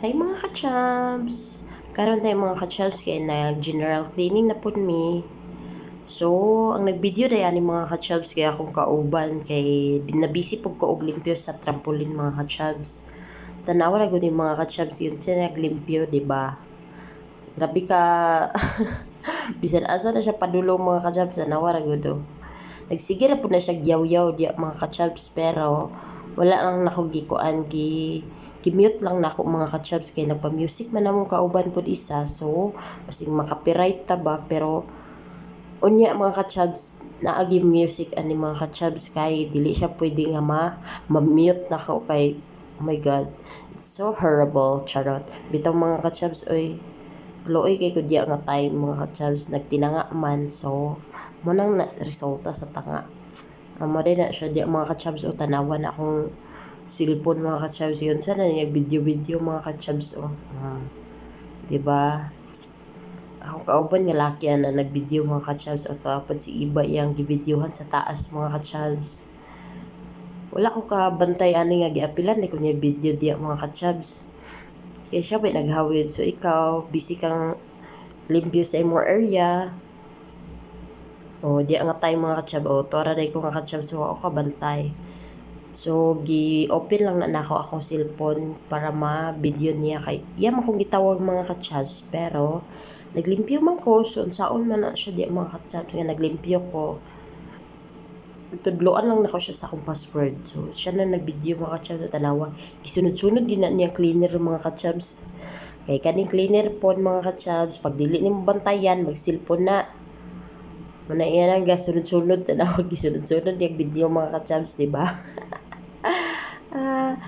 Hi mga kachabs! Karon tayo mga kachabs kay na general cleaning na pud mi. So, ang nag-video na yan mga kachabs kay akong kauban kay nabisi pug ko og limpyo sa trampoline mga kachabs. Tanawa ra gud yung mga kachabs yun siya naglimpyo, di ba? Grabe ka bisan asa na siya padulong mga kachabs tanawa ra gud oh. Nagsige ra pud na siya yaw-yaw di mga kachabs pero wala lang nako gikuan gi kimute lang nako mga kachabs kay nagpa-music man namong kauban pud isa. So basig makapiright ta ba? Pero unya mga kachabs naagi music ani mga kachabs kay dili siya pwede nga ma ma-mute nako kay oh my god it's so horrible charot. Bitaw mga kachabs oy Luoy kay ko diya nga time mga kachabs nagtinanga man. So mo nang na resulta sa tanga Amo din na siya. Di mga kachabs o tanawan akong cellphone mga kachabs yun sana nag video video mga kachabs o uh, di ba? Ako kauban nga laki na nag-video mga kachabs o tapos si iba yang gibidyohan sa taas mga kachabs wala ko ka bantay ani nga giapilan ni kunya video diya mga kachabs kaya siya ba naghawid so ikaw busy kang limpyo sa imong area o di nga tayo mga kachab o tora day ko nga kachab so ako kabantay so gi open lang na nako akong cellphone para ma-video niya kay iya man kong gitawag mga kachabs pero naglimpyo man ko. So unsaon man na siya di mga kachabs nga naglimpyo ko. Tudloan lang nako siya sa akong password. So siya na nagvideo mga kachabs sa tanawa gisunod-sunod gina niya cleaner mga kachabs kay kaning cleaner po mga kachabs pag dili nimo bantayan mag cellphone na Muna yan ang gasunod-sunod na ako gisunod-sunod yung video mga kachabs, di ba? ah,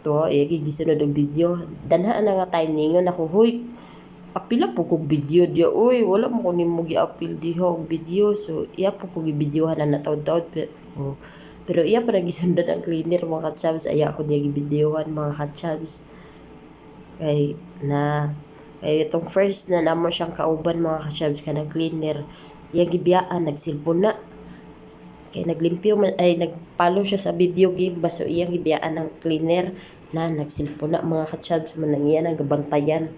to, yung gisunod ang video. Danhaan na nga tayo ningon ako, huy, apila po kong video dia, uy, wala mo kunin mo gi-apil diha og video. So, iya po kong gi-videohan na nataod-taod. Pero, oh. pero iya pa nagisundan ang cleaner mga kachabs. Aya ako niya gi-videohan mga kachabs. Kay, na, kay itong first na namo siyang kauban mga kachabs ka ng cleaner yang gibiyaan nagsilpon na. Kay naglimpyo man ay nagpalo siya sa video game. Baso iyang gibiyaan ng cleaner na nagsilpon na. Mga kachads man nang iyan ang gabantayan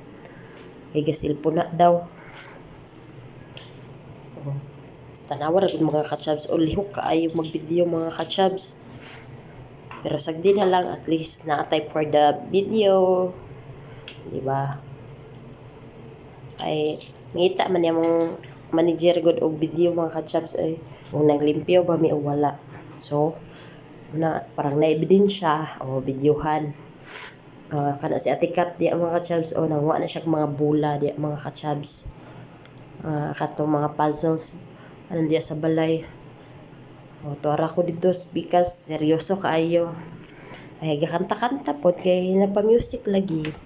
kay gasilpon na daw. Tanawa ra mga kachads o lihok kaayo mag-video mga kachads pero sagdi na lang at least na time for the video. Di ba? Ay ngita man yung manager god og video mga kachabs ay kung naglimpyo ba mi wala. So na parang na ebidensya o videohan. Uh, kana si Ate Kat di mga kachabs o nangwa na siya mga bula di mga kachabs uh, katong mga puzzles ano diya sa balay. O tuara ko dito because seryoso kaayo ay gakanta-kanta po kay nagpa-music lagi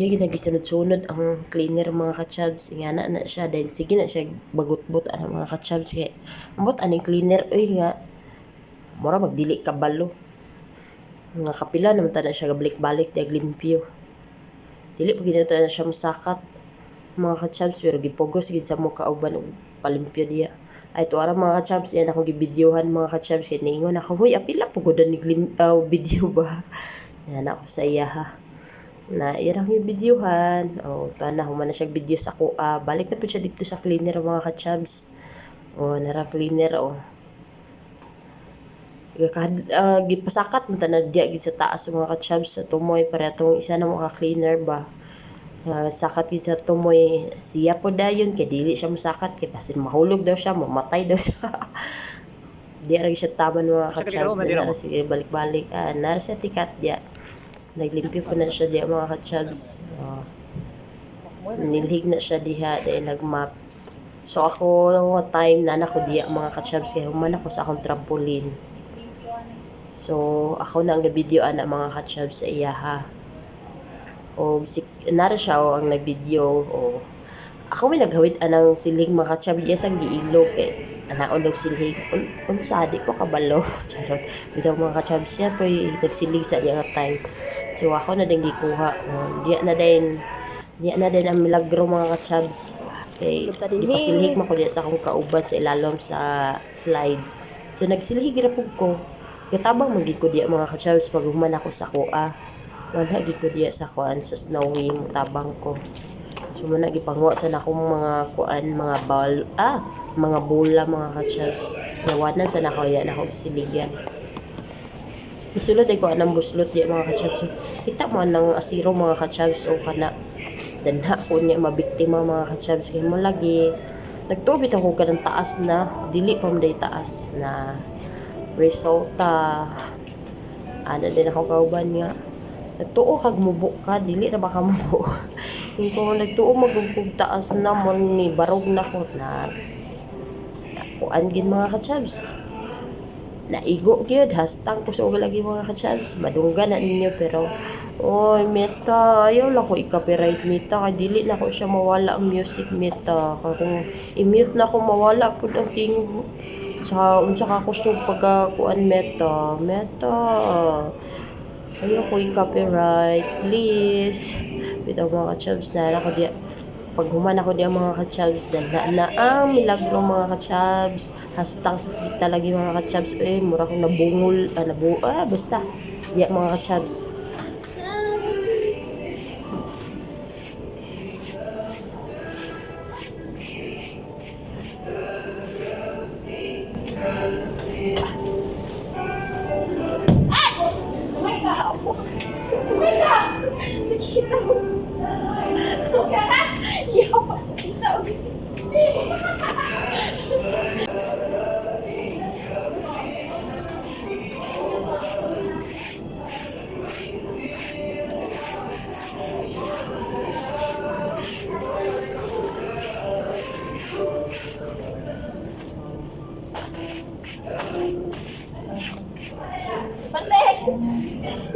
iya ginagisunod-sunod ang cleaner mga kachabs nga na na siya dahil sige na siya bagot-bot ang mga kachabs kay ambot aning cleaner? Oy nga mura magdili kabalo nga kapila naman ta na siya gabalik-balik di limpyo dili pa ginata na siya masakat. Mga kachabs pero gipugos gid sa mo kauban og palimpyo diya ay tuara mga kachabs yan akong gibidyohan mga kachabs kay niingon ako huy apila po gud ni uh, video ba? Yan ako sa iya ha na irang yung videohan. O kana human na siya video sa ko uh, balik na po siya dito sa cleaner mga kachabs o narang cleaner o Gakad, uh, gipasakat mo na diya gid sa taas mga kachabs sa tumoy para tong isa na mga cleaner ba. Uh, sakat gid sa tumoy. Siya po dayon kay dili siya mosakat kay basin mahulog daw siya mamatay daw siya. Di ra siya taban mga kachabs na sige balik-balik. Ah, nara sa tikat diya naglimpyo ko na siya diya mga kachabs uh, nilhig na siya diha dahil nagmap. So ako ng time na nako diya mga kachabs kaya human ako sa akong trampoline. So ako na ang video ana mga kachabs sa iya ha. O si nara siya o ang nagvideo o. Ako may naghawid anang siling mga kachabs yes ang giilog eh. Anaon og silig un unsa di ko kabalo. Charot. Bitaw mga kachabs siya po nagsilig sa iya time so ako na din gikuha. Uh, diya na din diya na din ang milagro mga kachabs. Kay ipasilhig man ko diya sa akong kauban sa ilalom sa slide. So nagsilhig ra pug ko. Gatabang man ko diya mga kachabs pag human ako sa kuha. Wala gid ko diya sa kuan sa snowy tabang ko. So muna gipangwa sa akong mga kuan mga bal ah mga bola mga kachas nawanan sa nako ya nako siligyan Isulod ay ko anang buslot di mga kachabs. Kita mo anang asiro mga kachabs o kana danha po niya mabiktima mga kachabs. Kay mo lagi nagtubit ako ka ng taas na dili pa mo taas na resulta. Ana din ako kauban nga nagtuo kag mubo ka dili na baka mubo. Yung kung nagtuo magugkog taas na mo ni barog na ko na kuan gin mga kachabs naigo gyud hastang sa lagi mga kachabs madunggan na ninyo pero oy meta ayaw lang ko i-copyright meta kay dili na ko siya mawala ang music meta. Kung i-mute na ko mawala pud ang ting sa unsa ka sub pagka kuan meta. Meta ayaw ko i-copyright please. Bitaw mga kachabs na ako diya pag human ako diya mga kachabs dan na, na ang milagro mga kachabs hastang sakit talaga yung mga kachabs eh mura kong nabungol ah, nabu ah basta. Diya mga kachabs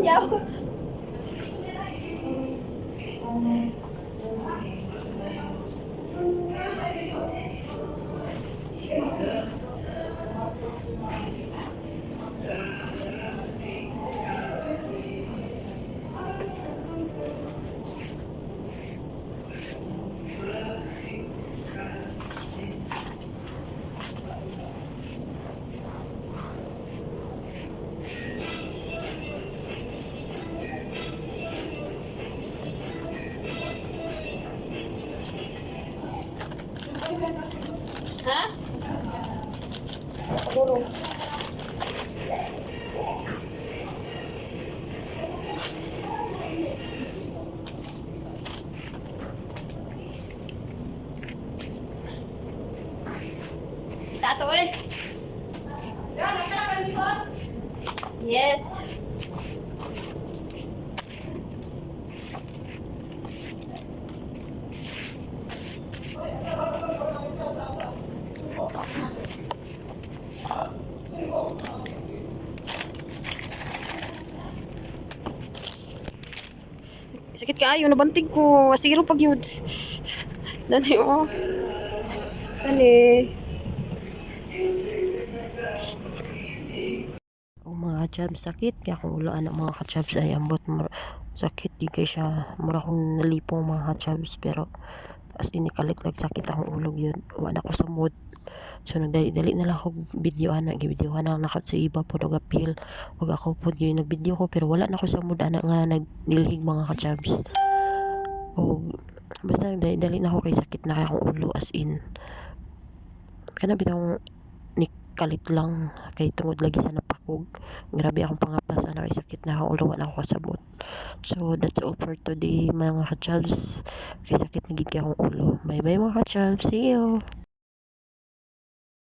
Yaw! Ha? Tato eh. Yes. Sakit kaayo, nabantig ko. Asiro pag yun. Dali, oh. Dali. O mga kachabs sakit kaya kung ulaan ang mga kachabs ay ambot sakit di kay siya mura kong nalipong mga kachabs pero as in ikaliklag sakit akong ulog yun. Wala ko sa mood. So nagdali-dali na lang ako videohan na gibidyohan na nakat sa iba po nagapil wag ako po yun nagvideo ko pero wala na ako sa mood ana nga nagnilhig mga kachabs. O basta nagdali-dali na ako kay sakit na kaya akong ulo as in. Kana bitang kalit lang. Kay tungod lagi sa napakog. Grabe akong pangapas ana kay sakit na akong ulo ako kasabot so that's all for today mga kachabs kay sakit na gid kay akong ulo. Bye bye mga kachabs see you